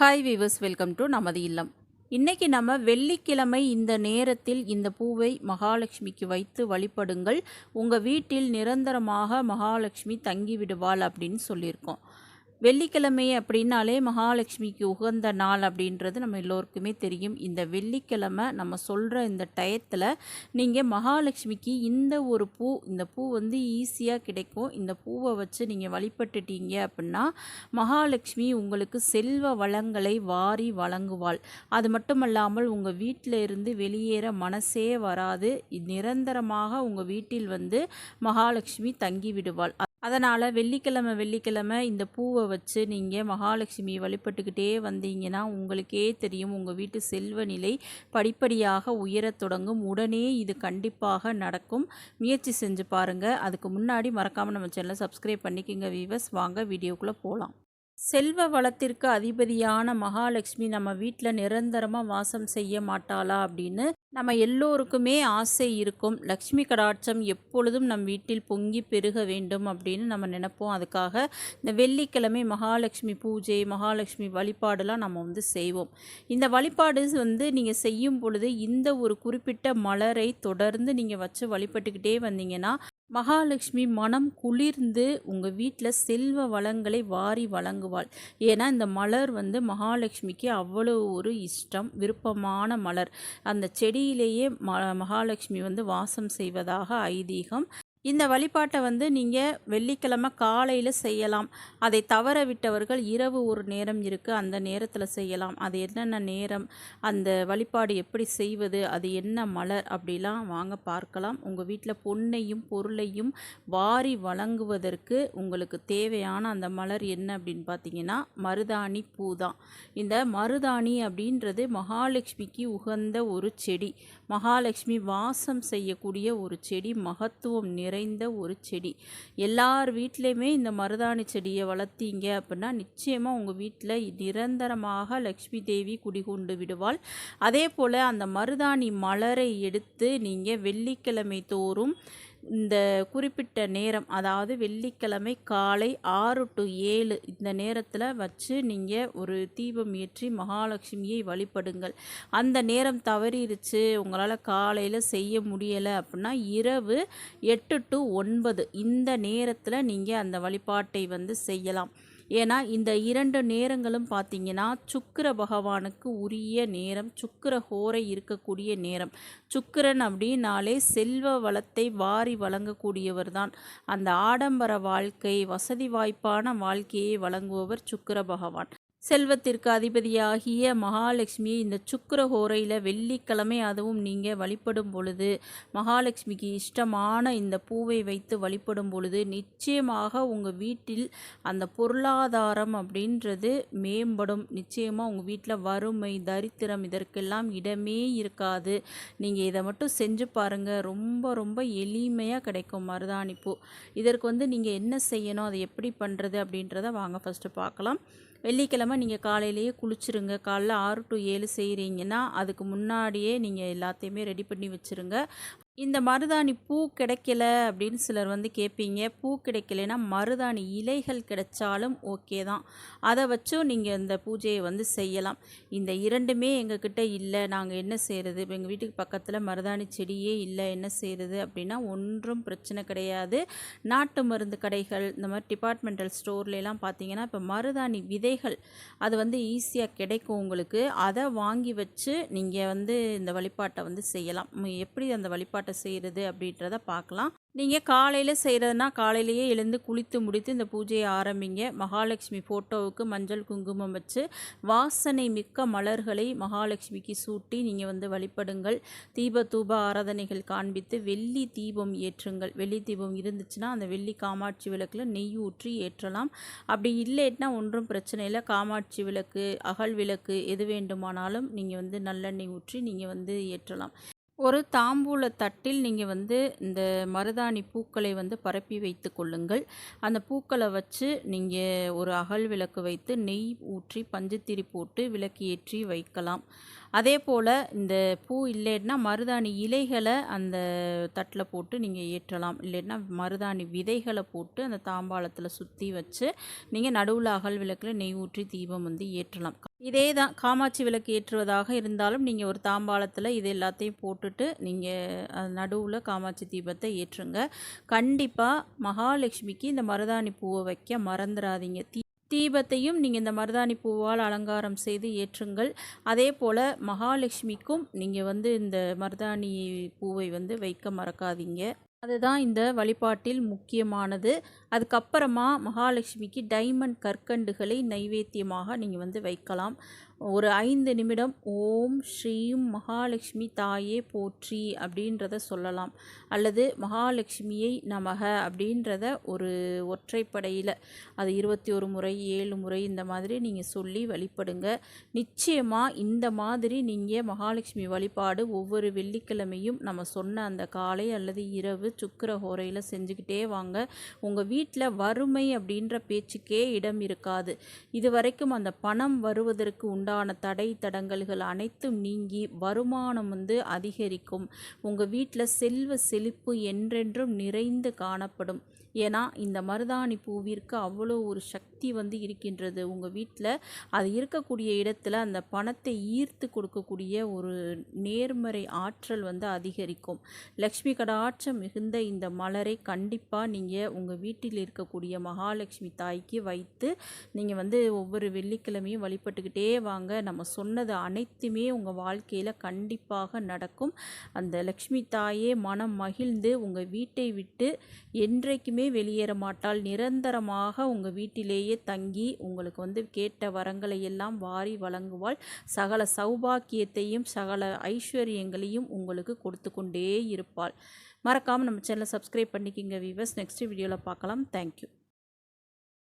Hi viewers welcome to நமது இல்லம். இன்றைக்கி நம்ம வெள்ளிக்கிழமை இந்த நேரத்தில் இந்த பூவை மகாலட்சுமிக்கு வைத்து வழிபடுங்கள். உங்கள் வீட்டில் நிரந்தரமாக மகாலட்சுமி தங்கிவிடுவாள் அப்படின்னு சொல்லியிருக்கோம். வெள்ளிக்கிழமை அப்படின்னாலே மகாலட்சுமிக்கு உகந்த நாள் அப்படின்றது நம்ம எல்லோருக்குமே தெரியும். இந்த வெள்ளிக்கிழமை நம்ம சொல்கிற இந்த டயத்தில் நீங்கள் மகாலட்சுமிக்கு இந்த ஒரு பூ இந்த பூ வந்து ஈஸியாக கிடைக்கும். இந்த பூவை வச்சு நீங்கள் வழிபட்டுட்டீங்க அப்படின்னா மகாலட்சுமி உங்களுக்கு செல்வ வளங்களை வாரி வழங்குவாள். அது மட்டுமல்லாமல் உங்கள் வீட்டில் இருந்து வெளியேற மனசே வராது. நிரந்தரமாக உங்கள் வீட்டில் வந்து மகாலட்சுமி தங்கி விடுவாள் அதனால் வெள்ளிக்கிழமை வெள்ளிக்கிழமை இந்த பூவை வச்சு நீங்கள் மகாலட்சுமி வழிபட்டுக்கிட்டே வந்தீங்கன்னா உங்களுக்கே தெரியும் உங்கள் வீட்டு செல்வ நிலை படிப்படியாக உயரத் தொடங்கும். உடனே இது கண்டிப்பாக நடக்கும். முயற்சி செஞ்சு பாருங்கள் அதுக்கு முன்னாடி மறக்காமல் நம்ம சேனலை சப்ஸ்கிரைப் பண்ணிக்கிங்க வீவர்ஸ் வாங்க வீடியோக்குள்ளே போகலாம் செல்வ வளத்திற்கு அதிபதியான மகாலட்சுமி நம்ம வீட்டில் நிரந்தரமாக வாசம் செய்ய மாட்டாளா அப்படின்னு நம்ம எல்லோருக்குமே ஆசை இருக்கும். லக்ஷ்மி கடாட்சம் எப்பொழுதும் நம் வீட்டில் பொங்கி பெருக வேண்டும் அப்படின்னு நம்ம நினைப்போம். அதுக்காக இந்த வெள்ளிக்கிழமை மகாலட்சுமி பூஜை மகாலட்சுமி வழிபாடுலாம் நம்ம வந்து செய்வோம். இந்த வழிபாடு வந்து நீங்கள் செய்யும் பொழுது இந்த ஒரு குறிப்பிட்ட மலரை தொடர்ந்து நீங்கள் வச்சு வழிபட்டுக்கிட்டே வந்தீங்கன்னா மகாலட்சுமி மனம் குளிர்ந்து உங்கள் வீட்டில் செல்வ வளங்களை வாரி வழங்குவாள். ஏன்னா இந்த மலர் வந்து மகாலட்சுமிக்கு அவ்வளோ ஒரு இஷ்டம் விருப்பமான மலர். அந்த செடியிலேயே ம மகாலட்சுமி வந்து வாசம் செய்வதாக ஐதீகம் இந்த வழிபாட்டை வந்து நீங்கள் வெள்ளிக்கிழமை காலையில் செய்யலாம். அதை தவற விட்டவர்கள் இரவு ஒரு நேரம் இருக்குது அந்த நேரத்தில் செய்யலாம். அது என்னென்ன நேரம் அந்த வழிபாடு எப்படி செய்வது அது என்ன மலர் அப்படிலாம் வாங்க பார்க்கலாம். உங்கள் வீட்டில் பொன்னையும் பொருளையும் வாரி வழங்குவதற்கு உங்களுக்கு தேவையான அந்த மலர் என்ன அப்படின்னு பார்த்தீங்கன்னா மருதாணி பூ தான். இந்த மருதாணி அப்படின்றது மகாலட்சுமிக்கு உகந்த ஒரு செடி. மகாலட்சுமி வாசம் செய்யக்கூடிய ஒரு செடி மகத்துவம் நிறை நிறைந்த ஒரு செடி. எல்லார் வீட்லேயுமே இந்த மருதாணி செடியை வளர்த்தீங்க அப்படின்னா நிச்சயமாக உங்கள் வீட்டில் நிரந்தரமாக லக்ஷ்மி தேவி குடிகொண்டு விடுவாள். அதே போல் அந்த மருதாணி மலரை எடுத்து நீங்கள் வெள்ளிக்கிழமை தோறும் இந்த குறிப்பிட்ட நேரம் அதாவது வெள்ளிக்கிழமை காலை ஆறு டு ஏழு இந்த நேரத்தில் வச்சு நீங்கள் ஒரு தீபம் ஏற்றி மகாலட்சுமியை வழிபடுங்கள். அந்த நேரம் தவறிடுச்சு உங்களால் காலையில் செய்ய முடியலை அப்படின்னா இரவு எட்டு டு ஒன்பது இந்த நேரத்தில் நீங்கள் அந்த வழிபாட்டை வந்து செய்யலாம். ஏன்னா இந்த இரண்டு நேரங்களும் பார்த்தீங்கன்னா சுக்கர பகவானுக்கு உரிய நேரம் சுக்கர ஹோரை இருக்கக்கூடிய நேரம். சுக்கரன் அப்படின்னாலே செல்வ வளத்தை வாரி வழங்கக்கூடியவர் தான். அந்த ஆடம்பர வாழ்க்கை வசதி வாய்ப்பான வாழ்க்கையை வழங்குபவர் சுக்கர பகவான். செல்வத்திற்கு அதிபதியாகிய மகாலட்சுமியை இந்த சுக்கர ஹோரையில் வெள்ளிக்கிழமை அதுவும் நீங்கள் வழிபடும் பொழுது மகாலட்சுமிக்கு இஷ்டமான இந்த பூவை வைத்து வழிபடும் பொழுது நிச்சயமாக உங்கள் வீட்டில் அந்த பொருளாதாரம் அப்படின்றது மேம்படும். நிச்சயமாக உங்கள் வீட்டில் வறுமை தரித்திரம் இதற்கெல்லாம் இடமே இருக்காது. நீங்கள் இதை மட்டும் செஞ்சு பாருங்கள் ரொம்ப ரொம்ப எளிமையாக கிடைக்கும் மருதாணி பூ இதற்கு வந்து நீங்கள் என்ன செய்யணும்? அதை எப்படி பண்ணுறது அப்படின்றத வாங்க ஃபஸ்ட்டு பார்க்கலாம். வெள்ளிக்கிழமை நீங்கள் காலையிலேயே குளிச்சுருங்க. காலைல ஆறு டு ஏழு செய்கிறீங்கன்னா அதுக்கு முன்னாடியே நீங்கள் எல்லாத்தையுமே ரெடி பண்ணி வச்சுருங்க. இந்த மருதாணி பூ கிடைக்கல அப்படின்னு சிலர் வந்து கேட்பீங்க. பூ கிடைக்கலனா மருதாணி இலைகள் கிடைச்சாலும் ஓகே தான். அதை வச்சும் நீங்கள் இந்த பூஜையை வந்து செய்யலாம். இந்த இரண்டுமே எங்ககிட்ட இல்லை. நாங்கள் என்ன செய்கிறது இப்போ எங்கள் வீட்டுக்கு பக்கத்தில் மருதாணி செடியே இல்லை. என்ன செய்கிறது அப்படின்னா ஒன்றும் பிரச்சனை கிடையாது. நாட்டு மருந்து கடைகள் இந்த மாதிரி டிபார்ட்மெண்டல் ஸ்டோர்லாம் பார்த்தீங்கன்னா இப்போ மருதாணி விதைகள் அது வந்து ஈஸியாக கிடைக்கும் உங்களுக்கு. அதை வாங்கி வச்சு நீங்கள் வந்து இந்த வழிபாட்டை வந்து செய்யலாம். எப்படி அந்த வழிபாட்டை வழிபாட்டை செய்கிறது அப்படின்றத பார்க்கலாம். நீங்கள் காலையில் செய்கிறதுனா காலையிலேயே எழுந்து குளித்து முடித்து இந்த பூஜையை ஆரம்பிங்க. மகாலட்சுமி ஃபோட்டோவுக்கு மஞ்சள் குங்குமம் வச்சு வாசனை மிக்க மலர்களை மகாலட்சுமிக்கு சூட்டி நீங்கள் வந்து வழிபடுங்கள். தீப தூப ஆராதனைகள் காண்பித்து வெள்ளி தீபம் ஏற்றுங்கள். வெள்ளி தீபம் இருந்துச்சுன்னா அந்த வெள்ளி காமாட்சி விளக்கில் நெய் ஊற்றி ஏற்றலாம். அப்படி இல்லைன்னா ஒன்றும் பிரச்சனை இல்லை. காமாட்சி விளக்கு அகல் விளக்கு எது வேண்டுமானாலும் நீங்கள் வந்து நல்லெண்ணெய் ஊற்றி நீங்கள் வந்து ஏற்றலாம். ஒரு தாம்பூல தட்டில் நீங்கள் வந்து இந்த மருதாணி பூக்களை வந்து பரப்பி வைத்து கொள்ளுங்கள். அந்த பூக்களை வச்சு நீங்கள் ஒரு அகல் விளக்கு வைத்து நெய் ஊற்றி பஞ்சுத்திரி போட்டு விளக்கு ஏற்றி வைக்கலாம். அதே போல் இந்த பூ இல்லைன்னா மருதாணி இலைகளை அந்த தட்டில் போட்டு நீங்கள் ஏற்றலாம். இல்லைன்னா மருதாணி விதைகளை போட்டு அந்த தாம்பாளத்தில் சுற்றி வச்சு நீங்கள் நடுவில் அகல் விளக்கில் நெய் ஊற்றி தீபம் வந்து ஏற்றலாம். இதே தான் காமாட்சி விளக்கு ஏற்றுவதாக இருந்தாலும் நீங்கள் ஒரு தாம்பாளத்தில் இது எல்லாத்தையும் போட்டுட்டு நீங்கள் நடுவில் காமாட்சி தீபத்தை ஏற்றுங்க. கண்டிப்பாக மகாலட்சுமிக்கு இந்த மருதாணி பூவை வைக்க மறந்துடாதீங்க தீ தீபத்தையும் நீங்கள் இந்த மருதாணி பூவால் அலங்காரம் செய்து ஏற்றுங்கள். அதே போல் மகாலட்சுமிக்கும் நீங்கள் வந்து இந்த மருதாணி பூவை வந்து வைக்க மறக்காதீங்க. அதுதான் இந்த வழிபாட்டில் முக்கியமானது. அதுக்கப்புறமா மகாலட்சுமிக்கு டைமண்ட் கற்கண்டுகளை நைவேத்தியமாக நீங்கள் வந்து வைக்கலாம். ஒரு ஐந்து நிமிடம் ஓம் ஸ்ரீம் மகாலட்சுமி தாயே போற்றி அப்படின்றத சொல்லலாம். அல்லது மகாலட்சுமியை நமக அப்படின்றத ஒரு ஒற்றைப்படையில் அது இருபத்தி ஒரு முறை ஏழு முறை இந்த மாதிரி நீங்கள் சொல்லி வழிபடுங்க. நிச்சயமாக இந்த மாதிரி நீங்கள் மகாலட்சுமி வழிபாடு ஒவ்வொரு வெள்ளிக்கிழமையும் நம்ம சொன்ன அந்த காலை அல்லது இரவு சுக்கர ஹோரையில் செஞ்சுக்கிட்டே வாங்க. உங்கள் வீட்டில் வறுமை அப்படின்ற பேச்சுக்கே இடம் இருக்காது. இது வரைக்கும் அந்த பணம் வருவதற்கு உண்டான தடை தடங்கல்கள் அனைத்தும் நீங்கி வருமானம் வந்து அதிகரிக்கும். உங்கள் வீட்டில் செல்வ செழிப்பு என்றென்றும் நிறைந்து காணப்படும். ஏன்னா இந்த மருதாணி பூவிற்கு அவ்வளோ ஒரு சக்தி வந்து இருக்கின்றது. உங்கள் வீட்டில் அது இருக்கக்கூடிய இடத்துல அந்த பணத்தை ஈர்த்து கொடுக்கக்கூடிய ஒரு நேர்மறை ஆற்றல் வந்து அதிகரிக்கும். லக்ஷ்மி கடாட்சம் மிகுந்த இந்த மலரை கண்டிப்பாக நீங்கள் உங்கள் வீட்டில் இருக்கக்கூடிய மகாலட்சுமி தாய்க்கு வைத்து நீங்கள் வந்து ஒவ்வொரு வெள்ளிக்கிழமையும் வழிபட்டுக்கிட்டே வாங்க. நம்ம சொன்னது அனைத்துமே உங்கள் வாழ்க்கையில் கண்டிப்பாக நடக்கும். அந்த லக்ஷ்மி தாயே மனம் மகிழ்ந்து உங்கள் வீட்டை விட்டு என்றைக்குமே வெளியேற மாட்டாள். நிரந்தரமாக உங்கள் வீட்டிலேயே தங்கி உங்களுக்கு வந்து கேட்ட வரங்களை எல்லாம் வாரி வழங்குவாள். சகல சௌபாக்கியத்தையும் சகல ஐஸ்வர்யங்களையும் உங்களுக்கு கொடுத்து கொண்டே இருப்பாள். மறக்காமல் நம்ம சேனலை சப்ஸ்கிரைப் பண்ணிக்கிங்க வீவர்ஸ் நெக்ஸ்ட் வீடியோவில் பார்க்கலாம். தேங்க்யூ